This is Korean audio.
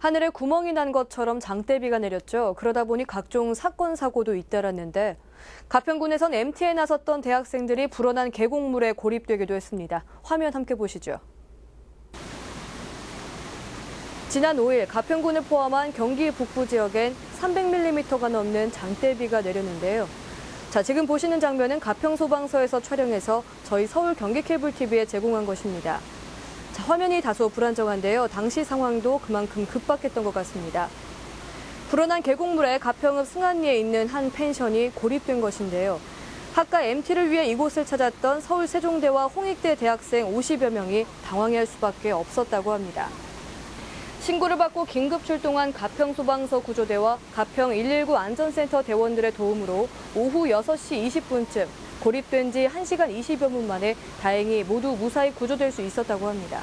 하늘에 구멍이 난 것처럼 장대비가 내렸죠. 그러다 보니 각종 사건 사고도 잇따랐는데 가평군에선 MT에 나섰던 대학생들이 불어난 계곡물에 고립되기도 했습니다. 화면 함께 보시죠. 지난 5일 가평군을 포함한 경기 북부 지역엔 300mm가 넘는 장대비가 내렸는데요. 자, 지금 보시는 장면은 가평 소방서에서 촬영해서 저희 서울 경기 케이블 TV에 제공한 것입니다. 자, 화면이 다소 불안정한데요. 당시 상황도 그만큼 급박했던 것 같습니다. 불어난 계곡물에 가평읍 승안리에 있는 한 펜션이 고립된 것인데요. 학과 MT를 위해 이곳을 찾았던 서울 세종대와 홍익대 대학생 50여 명이 당황할 수밖에 없었다고 합니다. 신고를 받고 긴급 출동한 가평소방서 구조대와 가평 119 안전센터 대원들의 도움으로 오후 6시 20분쯤 고립된 지 1시간 20여 분 만에 다행히 모두 무사히 구조될 수 있었다고 합니다.